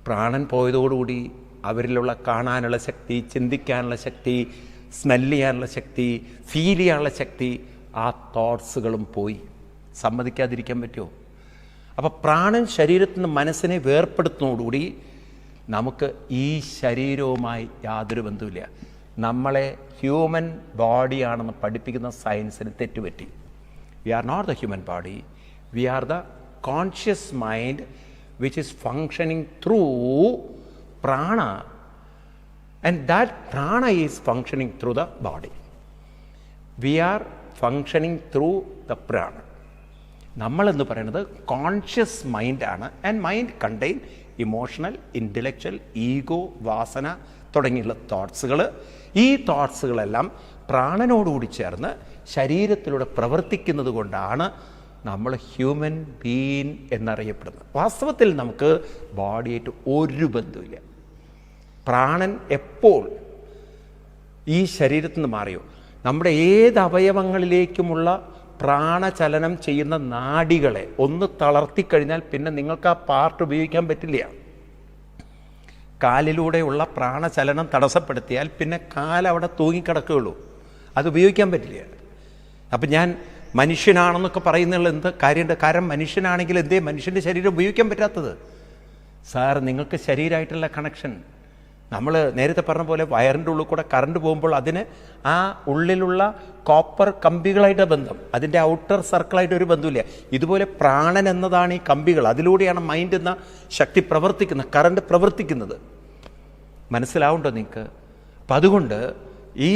പ്രാണൻ പോയതോടുകൂടി അവരിലുള്ള കാണാനുള്ള ശക്തി ചിന്തിക്കാനുള്ള ശക്തി സ്മെൽ ചെയ്യാനുള്ള ശക്തി ഫീൽ ചെയ്യാനുള്ള ശക്തി ആ തോട്ട്സുകളും പോയി. സമ്മതിക്കാതിരിക്കാൻ പറ്റുമോ? അപ്പോൾ പ്രാണൻ ശരീരത്തിൽ നിന്ന് മനസ്സിനെ വേർപ്പെടുത്തുന്നതോടുകൂടി നമുക്ക് ഈ ശരീരവുമായി യാതൊരു ബന്ധവുമില്ല. നമ്മളെ ഹ്യൂമൻ ബോഡിയാണെന്ന് പഠിപ്പിക്കുന്ന സയൻസിന് തെറ്റുപറ്റി. We are not the human body we are the conscious mind which is functioning through prana and that prana is functioning through the body we are functioning through the prana നമ്മളെന്ന് പറയുന്നത് conscious മൈൻഡാണ് and mind contain emotional intellectual ego vasana തുടങ്ങിയുള്ള തോട്ട്സുകൾ ഈ തോട്ട്സുകളെല്ലാം പ്രാണനോടുകൂടി ചേർന്ന് ശരീരത്തിലൂടെ പ്രവർത്തിക്കുന്നത് കൊണ്ടാണ് നമ്മൾ ഹ്യൂമൻ ബീൻ എന്നറിയപ്പെടുന്നത്. വാസ്തവത്തിൽ നമുക്ക് ബോഡിയായിട്ട് ഒരു ബന്ധമില്ല പ്രാണൻ എപ്പോൾ ഈ ശരീരത്തിൽ നിന്ന് മാറിയോ? നമ്മുടെ ഏത് അവയവങ്ങളിലേക്കുമുള്ള പ്രാണചലനം ചെയ്യുന്ന നാഡികളെ ഒന്ന് തളർത്തി കഴിഞ്ഞാൽ പിന്നെ നിങ്ങൾക്ക് ആ പാർട്ട് ഉപയോഗിക്കാൻ പറ്റില്ല. കാലിലൂടെയുള്ള പ്രാണചലനം തടസ്സപ്പെടുത്തിയാൽ പിന്നെ കാലവിടെ തൂങ്ങിക്കിടക്കുകയുള്ളൂ. അത് ഉപയോഗിക്കാൻ പറ്റില്ല. അപ്പം ഞാൻ മനുഷ്യനാണെന്നൊക്കെ പറയുന്നുള്ള എന്ത് കാര്യമുണ്ട് കാരണം മനുഷ്യനാണെങ്കിൽ എന്തേ? മനുഷ്യന്റെ ശരീരം ഉപയോഗിക്കാൻ പറ്റാത്തത്. സാർ നിങ്ങൾക്ക് ശരീരമായിട്ടുള്ള കണക്ഷൻ നമ്മൾ നേരത്തെ പറഞ്ഞ പോലെ വയറിന്റെ ഉള്ളിൽ കൂടെ കറണ്ട് പോകുമ്പോൾ അതിന് ആ ഉള്ളിലുള്ള കോപ്പർ കമ്പികളായിട്ട് ബന്ധം. അതിന്റെ ഔട്ടർ സർക്കിളായിട്ട് ഒരു ബന്ധമില്ല. ഇതുപോലെ പ്രാണൻ എന്നതാണ് ഈ കമ്പികൾ. അതിലൂടെയാണ് മൈൻഡ് എന്ന ശക്തി പ്രവർത്തിക്കുന്നത് കറണ്ട് പ്രവർത്തിക്കുന്നത്. മനസ്സിലാവുണ്ടോ നിങ്ങൾക്ക് അപ്പം അതുകൊണ്ട് ഈ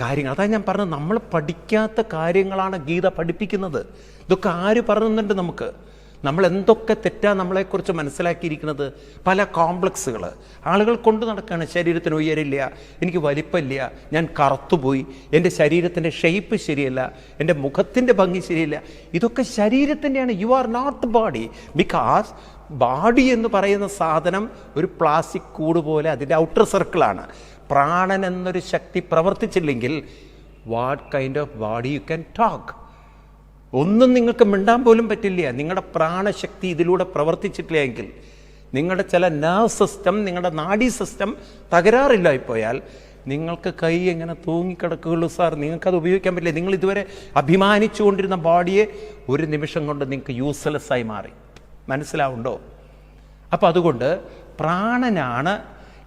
കാര്യങ്ങൾ അതായത് ഞാൻ പറഞ്ഞത് നമ്മൾ പഠിക്കാത്ത കാര്യങ്ങളാണ് ഗീത പഠിപ്പിക്കുന്നത്. ഇതൊക്കെ ആര് പറയുന്നുണ്ട് നമുക്ക്? നമ്മൾ എന്തൊക്കെ തെറ്റാ നമ്മളെക്കുറിച്ച് മനസ്സിലാക്കിയിരിക്കുന്നത്? പല കോംപ്ലക്സുകൾ ആളുകൾ കൊണ്ടു നടക്കുകയാണ് ശരീരത്തിന് ഉയരില്ല. എനിക്ക് വലിപ്പമില്ല. ഞാൻ കറുത്തുപോയി. എന്റെ ശരീരത്തിന്റെ ഷേപ്പ് ശരിയല്ല. എന്റെ മുഖത്തിന്റെ ഭംഗി ശരിയല്ല. ഇതൊക്കെ ശരീരത്തിന്റെയാണ്. You are not body because body എന്ന് പറയുന്ന സാധനം ഒരു പ്ലാസ്റ്റിക് കൂട് പോലെ അതിന്റെ ഔട്ടർ സർക്കിളാണ് പ്രാണൻ എന്നൊരു ശക്തി പ്രവർത്തിച്ചില്ലെങ്കിൽ what kind of body you can talk ഒന്നും നിങ്ങൾക്ക് മിണ്ടാൻ പോലും പറ്റില്ല. നിങ്ങളുടെ പ്രാണശക്തി ഇതിലൂടെ പ്രവർത്തിച്ചിട്ടില്ലെങ്കിൽ നിങ്ങളുടെ ചില നെർവ് സിസ്റ്റം നിങ്ങളുടെ നാഡി സിസ്റ്റം തകരാറില്ലായിപ്പോയാൽ നിങ്ങൾക്ക് കൈ എങ്ങനെ തൂങ്ങിക്കിടക്കുകയുള്ളൂ സാർ? നിങ്ങൾക്കത് ഉപയോഗിക്കാൻ പറ്റില്ല. നിങ്ങൾ ഇതുവരെ അഭിമാനിച്ചുകൊണ്ടിരുന്ന ബോഡിയെ ഒരു നിമിഷം കൊണ്ട് നിങ്ങൾക്ക് യൂസ്ലെസ് ആയി മാറി. മനസ്സിലാവുണ്ടോ? അപ്പം അതുകൊണ്ട് പ്രാണനാണ്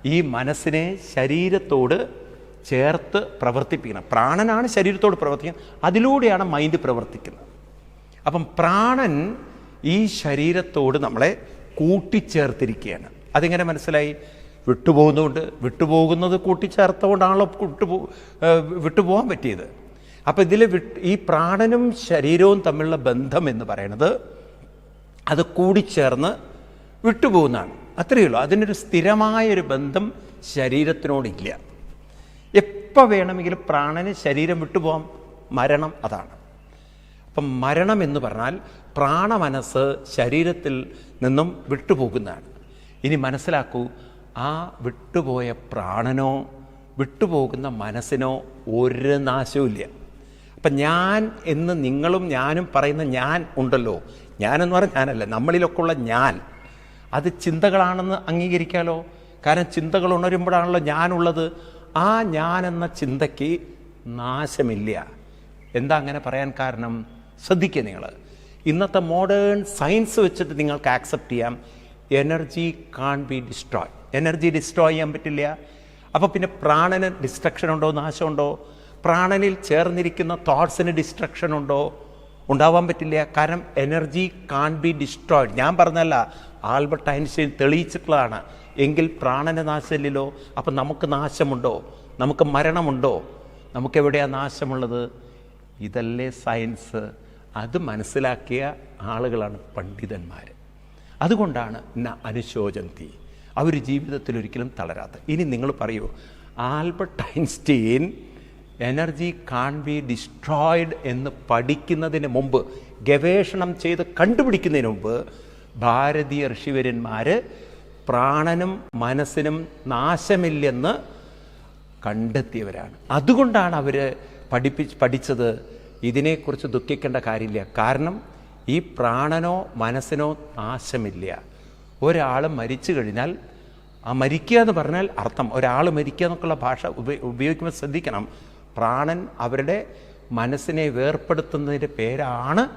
ഈ മനസ്സിനെ ശരീരത്തോട് ചേർത്ത് പ്രവർത്തിപ്പിക്കുന്നത്. പ്രാണനാണ് ശരീരത്തോട് പ്രവർത്തിക്കുന്നത്. അതിലൂടെയാണ് മൈൻഡ് പ്രവർത്തിക്കുന്നത്. അപ്പം പ്രാണൻ ഈ ശരീരത്തോട് നമ്മളെ കൂട്ടിച്ചേർത്തിരിക്കുകയാണ്. അതിങ്ങനെ മനസ്സിലായി? വിട്ടുപോകുന്നതുകൊണ്ട് വിട്ടുപോകുന്നത് കൂട്ടിച്ചേർത്തുകൊണ്ടാണല്ലോ വിട്ടുപോ വിട്ടുപോകാൻ പറ്റിയത്. അപ്പം ഇതിൽ ഈ പ്രാണനും ശരീരവും തമ്മിലുള്ള ബന്ധം എന്ന് പറയുന്നത് അത് കൂടിച്ചേർന്ന് വിട്ടുപോകുന്നതാണ്. അത്രയേ ഉള്ളൂ. അതിനൊരു സ്ഥിരമായൊരു ബന്ധം ശരീരത്തിനോടില്ല. എപ്പോൾ വേണമെങ്കിലും പ്രാണന് ശരീരം വിട്ടുപോകാം. മരണം അതാണ്. അപ്പം മരണം എന്ന് പറഞ്ഞാൽ പ്രാണമനസ് ശരീരത്തിൽ നിന്നും വിട്ടുപോകുന്നതാണ്. ഇനി മനസ്സിലാക്കൂ ആ വിട്ടുപോയ പ്രാണനോ വിട്ടുപോകുന്ന മനസ്സിനോ ഒരു നാശവുമില്ല. അപ്പം ഞാൻ എന്ന് നിങ്ങളും ഞാനും പറയുന്ന ഞാൻ ഉണ്ടല്ലോ. ഞാനെന്ന് പറഞ്ഞാൽ ഞാനല്ല നമ്മളിലൊക്കെ ഉള്ള ഞാൻ. അത് ചിന്തകളാണെന്ന് അംഗീകരിക്കാലോ? കാരണം ചിന്തകൾ ഉണരുമ്പോഴാണല്ലോ ഞാനുള്ളത്. ആ ഞാൻ എന്ന ചിന്തയ്ക്ക് നാശമില്ല. എന്താ അങ്ങനെ പറയാൻ കാരണം? ശ്രദ്ധിക്കുക നിങ്ങൾ. ഇന്നത്തെ മോഡേൺ സയൻസ് വെച്ചിട്ട് നിങ്ങൾക്ക് ആക്സെപ്റ്റ് ചെയ്യാം. Energy can be destroy energy destroy ചെയ്യാൻ പറ്റില്ല. അപ്പോൾ പിന്നെ പ്രാണന് ഡിസ്ട്രക്ഷൻ ഉണ്ടോ? നാശമുണ്ടോ? പ്രാണനിൽ ചേർന്നിരിക്കുന്ന തോട്ട്സിന് ഡിസ്ട്രക്ഷൻ ഉണ്ടോ? ഉണ്ടാവാൻ പറ്റില്ല. കാരണം എനർജി കാൺ ബി ഡിസ്ട്രോയ്ഡ് ഞാൻ പറഞ്ഞല്ല ആൽബർട്ട് ഐൻസ്റ്റൈൻ തെളിയിച്ചിട്ടുള്ളതാണ്. എങ്കിൽ പ്രാണന നാശമില്ലല്ലോ. അപ്പം നമുക്ക് നാശമുണ്ടോ? നമുക്ക് മരണമുണ്ടോ? നമുക്കെവിടെയാണ് നാശമുള്ളത്? ഇതല്ലേ സയൻസ് അത് മനസ്സിലാക്കിയ ആളുകളാണ് പണ്ഡിതന്മാർ അതുകൊണ്ടാണ് ന അനുശോചന്തി. അവർ ജീവിതത്തിൽ ഒരിക്കലും തളരാത്ത ഇനി നിങ്ങൾ പറയൂ Albert Einstein energy can be destroyed എന്ന് പഠിക്കുന്നതിന് മുമ്പ് ഗവേഷണം ചെയ്ത് കണ്ടുപിടിക്കുന്നതിന് മുമ്പ് ഭാരതീയ ഋഷിവര്യന്മാർ പ്രാണനും മനസ്സിനും നാശമില്ലെന്ന് കണ്ടെത്തിയവരാണ്. അതുകൊണ്ടാണ് അവർ പഠിപ്പിച്ച് പഠിച്ചത് ഇതിനെക്കുറിച്ച് ദുഃഖിക്കേണ്ട കാര്യമില്ല. കാരണം ഈ പ്രാണനോ മനസ്സിനോ നാശമില്ല. ഒരാൾ മരിച്ചു കഴിഞ്ഞാൽ ആ മരിക്കുക എന്ന് പറഞ്ഞാൽ അർത്ഥം ഒരാൾ മരിക്കുക എന്നൊക്കെയുള്ള ഭാഷ ഉപ- ഉപയോഗിക്കുമ്പോൾ ശ്രദ്ധിക്കണം. പ്രാണൻ അവരുടെ മനസ്സിനെ വേർപ്പെടുത്തുന്നതിന്റെ പേരാണ്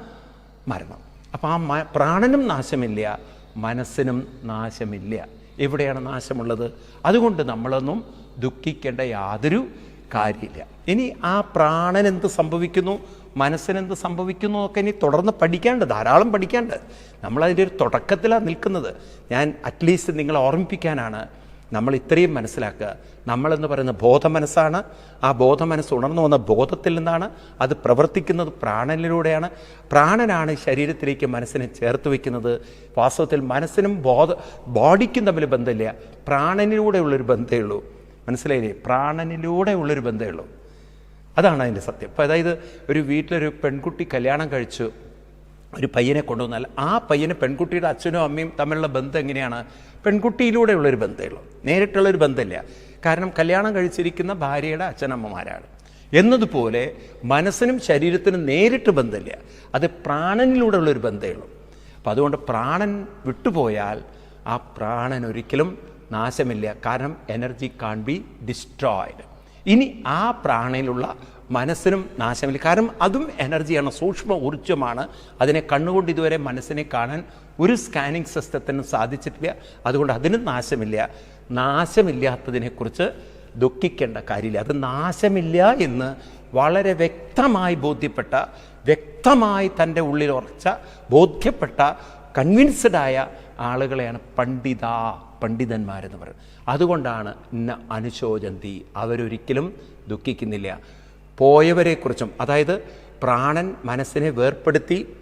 മരണം. അപ്പോൾ ആ പ്രാണനും നാശമില്ല മനസ്സിനും നാശമില്ല. എവിടെയാണ് നാശമുള്ളത്? അതുകൊണ്ട് നമ്മളൊന്നും ദുഃഖിക്കേണ്ട യാതൊരു കാര്യമില്ല. ഇനി ആ പ്രാണൻ എന്ത് സംഭവിക്കുന്നു? മനസ്സിനെന്ത് സംഭവിക്കുന്നു ഒക്കെ ഇനി തുടർന്ന് പഠിക്കാണ്ട് ധാരാളം പഠിക്കാണ്ട്. നമ്മളതിന്റെ ഒരു തുടക്കത്തിലാണ് നിൽക്കുന്നത്. ഞാൻ അറ്റ്ലീസ്റ്റ് നിങ്ങളെ ഓർമ്മിപ്പിക്കാനാണ് നമ്മൾ ഇത്രയും മനസ്സിലാക്കുക. നമ്മളെന്ന് പറയുന്ന ബോധമനസ്സാണ്. ആ ബോധമനസ്സ് ഉണർന്നു വന്ന ബോധത്തിൽ നിന്നാണ് അത് പ്രവർത്തിക്കുന്നത് പ്രാണനിലൂടെയാണ്. പ്രാണനാണ് ശരീരത്തിലേക്ക് മനസ്സിനെ ചേർത്ത് വയ്ക്കുന്നത്. വാസ്തവത്തിൽ മനസ്സിനും ബോധ ബോഡിക്കും തമ്മിൽ ബന്ധമില്ല. പ്രാണനിലൂടെയുള്ളൊരു ബന്ധമേ ഉള്ളൂ. മനസ്സിലായില്ലേ? പ്രാണനിലൂടെ ഉള്ളൊരു ബന്ധമേ ഉള്ളൂ. അതാണ് അതിന്റെ സത്യം. അപ്പോൾ അതായത് ഒരു വീട്ടിലൊരു പെൺകുട്ടി കല്യാണം കഴിച്ചു ഒരു പയ്യനെ കൊണ്ടുവന്നാൽ ആ പയ്യനെ പെൺകുട്ടിയുടെ അച്ഛനും അമ്മയും തമ്മിലുള്ള ബന്ധം എങ്ങനെയാണ്? പെൺകുട്ടിയിലൂടെയുള്ളൊരു ബന്ധമേ ഉള്ളൂ. നേരിട്ടുള്ളൊരു ബന്ധമില്ല. കാരണം കല്യാണം കഴിച്ചിരിക്കുന്ന ഭാര്യയുടെ അച്ഛനമ്മമാരാണ്. എന്നതുപോലെ മനസ്സിനും ശരീരത്തിനും നേരിട്ട് ബന്ധമില്ല. അത് പ്രാണനിലൂടെ ഉള്ളൊരു ബന്ധമേ ഉള്ളൂ. അപ്പം അതുകൊണ്ട് പ്രാണൻ വിട്ടുപോയാൽ ആ പ്രാണൻ ഒരിക്കലും നാശമില്ല. കാരണം എനർജി കാൺ ബി ഡിസ്ട്രോയിഡ്. ഇനി ആ പ്രാണയിലുള്ള മനസ്സിനും നാശമില്ല. കാരണം അതും എനർജിയാണ് സൂക്ഷ്മ ഊർജമാണ്. അതിനെ കണ്ണുകൊണ്ട് ഇതുവരെ മനസ്സിനെ കാണാൻ ഒരു സ്കാനിങ് സിസ്റ്റത്തിനും സാധിച്ചിട്ടില്ല. അതുകൊണ്ട് അതിനും നാശമില്ല. നാശമില്ലാത്തതിനെക്കുറിച്ച് ദുഃഖിക്കേണ്ട കാര്യമില്ല. അത് നാശമില്ല എന്ന് വളരെ വ്യക്തമായി ബോധ്യപ്പെട്ട വ്യക്തമായി തന്റെ ഉള്ളിൽ ഉറച്ച ബോധ്യപ്പെട്ട കൺവിൻസ്ഡായ ആളുകളെയാണ് പണ്ഡിത പണ്ഡിതന്മാരെന്ന് പറയുന്നത് അതുകൊണ്ടാണ് ഇന്ന അനുശോചന്തി അവരൊരിക്കലും ദുഃഖിക്കുന്നില്ല. പോയവരെക്കുറിച്ചും അതായത് പ്രാണൻ മനസ്സിനെ വേർപ്പെടുത്തി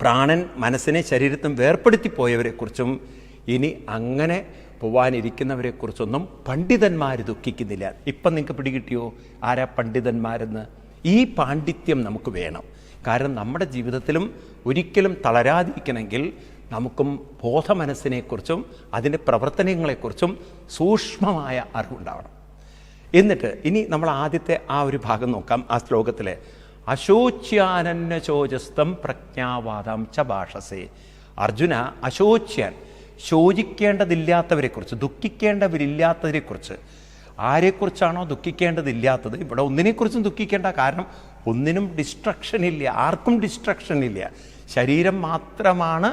പ്രാണൻ മനസ്സിനെ ശരീരത്തും വേർപ്പെടുത്തി പോയവരെക്കുറിച്ചും ഇനി അങ്ങനെ പോവാനിരിക്കുന്നവരെക്കുറിച്ചൊന്നും പണ്ഡിതന്മാർ ദുഃഖിക്കുന്നില്ല. ഇപ്പം നിങ്ങൾക്ക് പിടികിട്ടിയോ? ആരാ പണ്ഡിതന്മാരെന്ന്? ഈ പാണ്ഡിത്യം നമുക്ക് വേണം. കാരണം നമ്മുടെ ജീവിതത്തിലും ഒരിക്കലും തളരാതിരിക്കണമെങ്കിൽ നമുക്കും ബോധമനസ്സിനെക്കുറിച്ചും അതിന്റെ പ്രവർത്തനങ്ങളെക്കുറിച്ചും സൂക്ഷ്മമായ അറിവുണ്ടാവണം. എന്നിട്ട് ഇനി നമ്മൾ ആദ്യത്തെ ആ ഒരു ഭാഗം നോക്കാം ആ ശ്ലോകത്തിലെ അശോച്യാനന്യ ചോജസ്തം പ്രജ്ഞാവാദം ച ഭാഷസേ. അർജുന അശോച്യാൻ ശോചിക്കേണ്ടതില്ലാത്തവരെക്കുറിച്ച് ദുഃഖിക്കേണ്ടവരില്ലാത്തവരെക്കുറിച്ച് ആരെക്കുറിച്ചാണോ ദുഃഖിക്കേണ്ടതില്ലാത്തത് ഇവിടെ ഒന്നിനെക്കുറിച്ചും ദുഃഖിക്കേണ്ട കാരണം ഒന്നിനും ഡിസ്ട്രക്ഷൻ ഇല്ല ആർക്കും ഡിസ്ട്രക്ഷൻ ഇല്ല. ശരീരം മാത്രമാണ്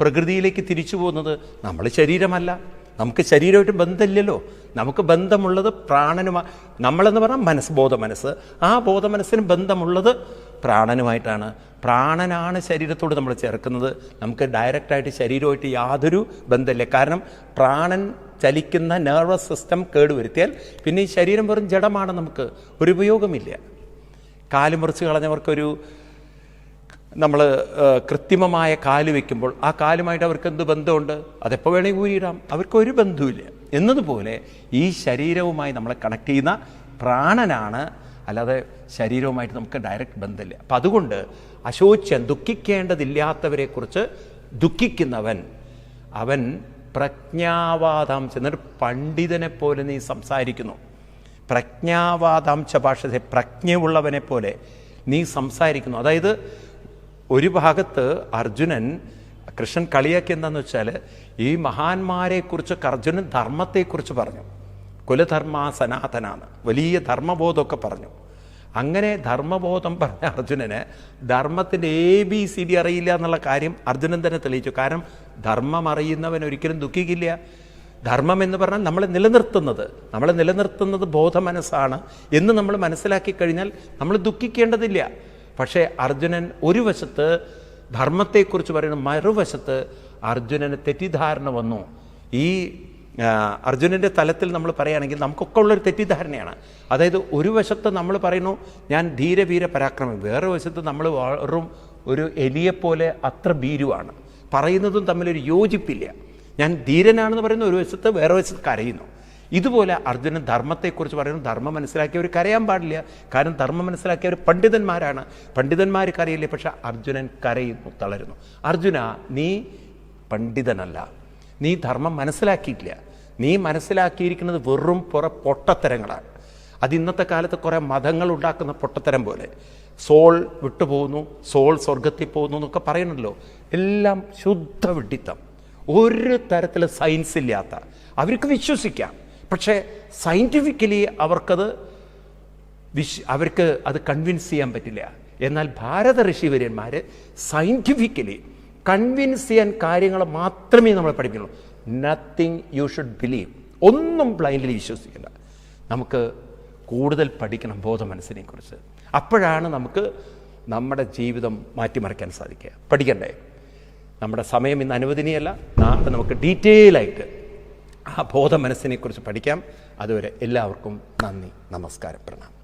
പ്രകൃതിയിലേക്ക് തിരിച്ചു പോകുന്നത് നമ്മൾ ശരീരമല്ല. നമുക്ക് ശരീരമായിട്ട് ബന്ധമില്ലല്ലോ. നമുക്ക് ബന്ധമുള്ളത് പ്രാണനുമായി നമ്മളെന്ന് പറഞ്ഞാൽ മനസ്സ് ബോധ മനസ്സ് ആ ബോധ മനസ്സിന് ബന്ധമുള്ളത് പ്രാണനുമായിട്ടാണ്. പ്രാണനാണ് ശരീരത്തോട് നമ്മൾ ചേർക്കുന്നത്. നമുക്ക് ഡയറക്റ്റായിട്ട് ശരീരമായിട്ട് യാതൊരു ബന്ധമില്ല. കാരണം പ്രാണൻ ചലിക്കുന്ന നെർവസ് സിസ്റ്റം കേടുവരുത്തിയാൽ പിന്നെ ഈ ശരീരം വെറും ജഡമാണ് നമുക്ക്. ഒരു ഉപയോഗമില്ല. കാൽ മുറിച്ച് കളഞ്ഞവർക്കൊരു നമ്മൾ കൃത്രിമമായ കാൽ വയ്ക്കുമ്പോൾ ആ കാലുമായിട്ട് അവർക്ക് എന്ത് ബന്ധമുണ്ട്? അതെപ്പോൾ വേണമെങ്കിൽ ഊരിയിടാം. അവർക്കൊരു ബന്ധവുമില്ല. എന്നതുപോലെ ഈ ശരീരവുമായി നമ്മളെ കണക്ട് ചെയ്യുന്ന പ്രാണനാണ്. അല്ലാതെ ശരീരവുമായിട്ട് നമുക്ക് ഡയറക്റ്റ് ബന്ധമില്ല. അപ്പം അതുകൊണ്ട് അശോച്യൻ ദുഃഖിക്കേണ്ടതില്ലാത്തവരെക്കുറിച്ച് ദുഃഖിക്കുന്നവൻ അവൻ പ്രജ്ഞാവാദാംശ എന്നിട്ട് പണ്ഡിതനെ പോലെ നീ സംസാരിക്കുന്നു. പ്രജ്ഞാവാദാംശ ഭാഷ പ്രജ്ഞയുള്ളവനെ പോലെ നീ സംസാരിക്കുന്നു. അതായത് ഒരു ഭാഗത്ത് അർജുനൻ കൃഷ്ണൻ കളിയാക്കി എന്താന്ന് വെച്ചാൽ ഈ മഹാന്മാരെക്കുറിച്ചൊക്കെ അർജുനൻ ധർമ്മത്തെക്കുറിച്ച് പറഞ്ഞു. കുലധർമ്മ സനാതനാണ് വലിയ ധർമ്മബോധമൊക്കെ പറഞ്ഞു. അങ്ങനെ ധർമ്മബോധം പറഞ്ഞ അർജുനന് ധർമ്മത്തിന്റെ എ ബി സി ഡി അറിയില്ല എന്നുള്ള കാര്യം അർജുനൻ തന്നെ തെളിയിച്ചു. കാരണം ധർമ്മം അറിയുന്നവൻ ഒരിക്കലും ദുഃഖിക്കില്ല. ധർമ്മം എന്ന് പറഞ്ഞാൽ നമ്മളെ നിലനിർത്തുന്നത്. നമ്മളെ നിലനിർത്തുന്നത് ബോധമനസ്സാണ് എന്ന് നമ്മൾ മനസ്സിലാക്കി കഴിഞ്ഞാൽ നമ്മൾ ദുഃഖിക്കേണ്ടതില്ല. പക്ഷേ അർജുനൻ ഒരു വശത്ത് ധർമ്മത്തെക്കുറിച്ച് പറയുന്ന മറുവശത്ത് അർജുനന് തെറ്റിദ്ധാരണ വന്നു. ഈ അർജുനന്റെ തലത്തിൽ നമ്മൾ പറയുകയാണെങ്കിൽ നമുക്കൊക്കെ ഉള്ളൊരു തെറ്റിദ്ധാരണയാണ്. അതായത് ഒരു വശത്ത് നമ്മൾ പറയുന്നു ഞാൻ ധീരവീര പരാക്രമം വേറെ വശത്ത് നമ്മൾ വെറും ഒരു എലിയെപ്പോലെ അത്ര ഭീരുവാണ്. പറയുന്നതും തമ്മിലൊരു യോജിപ്പില്ല. ഞാൻ ധീരനാണെന്ന് പറയുന്ന ഒരു വശത്ത് വേറെ വശത്ത് കരയുന്നു. ഇതുപോലെ അർജുനൻ ധർമ്മത്തെക്കുറിച്ച് പറയുന്നു. ധർമ്മം മനസ്സിലാക്കിയവർ കരയാൻ പാടില്ല. കാരണം ധർമ്മം മനസ്സിലാക്കിയവർ പണ്ഡിതന്മാരാണ്. പണ്ഡിതന്മാർ കരയില്ലേ? പക്ഷെ അർജുനൻ കരയുന്നു തളരുന്നു. അർജുന നീ പണ്ഡിതനല്ല. നീ ധർമ്മം മനസ്സിലാക്കിയിട്ടില്ല. നീ മനസ്സിലാക്കിയിരിക്കുന്നത് വെറും പുറ പൊട്ടത്തരങ്ങളാണ്. അത് ഇന്നത്തെ കാലത്ത് കുറേ മതങ്ങൾ ഉണ്ടാക്കുന്ന പൊട്ടത്തരം പോലെ. സോൾ വിട്ടുപോകുന്നു സോൾ സ്വർഗത്തിൽ പോകുന്നു എന്നൊക്കെ പറയണല്ലോ എല്ലാം ശുദ്ധ വിഡിത്തം ഒരു തരത്തിൽ സയൻസ് ഇല്ലാത്ത. അവർക്ക് വിശ്വസിക്കാം. പക്ഷേ സയന്റിഫിക്കലി അവർക്കത് വിശ് അവർക്ക് അത് കൺവിൻസ് ചെയ്യാൻ പറ്റില്ല. എന്നാൽ ഭാരത ഋഷിവര്യന്മാർ സയന്റിഫിക്കലി കൺവിൻസ് ചെയ്യാൻ കാര്യങ്ങൾ മാത്രമേ നമ്മളെ പഠിക്കുന്നുള്ളൂ നത്തിങ് യു ഷുഡ് ബിലീവ് ഒന്നും ബ്ലൈൻഡ്ലി വിശ്വസിക്കില്ല നമുക്ക് കൂടുതൽ പഠിക്കണം ബോധമനസ്സിനെ കുറിച്ച്. അപ്പോഴാണ് നമുക്ക് നമ്മുടെ ജീവിതം മാറ്റിമറിക്കാൻ സാധിക്കുക. പഠിക്കണ്ടേ? നമ്മുടെ സമയം ഇന്ന് അനുവദനീയല്ല. നാളെ നമുക്ക് ഡീറ്റെയിൽ ആയിട്ട് ആ ബോധ മനസ്സിനെ പഠിക്കാം. അതുവരെ എല്ലാവർക്കും നന്ദി. നമസ്കാരം. പ്രണാം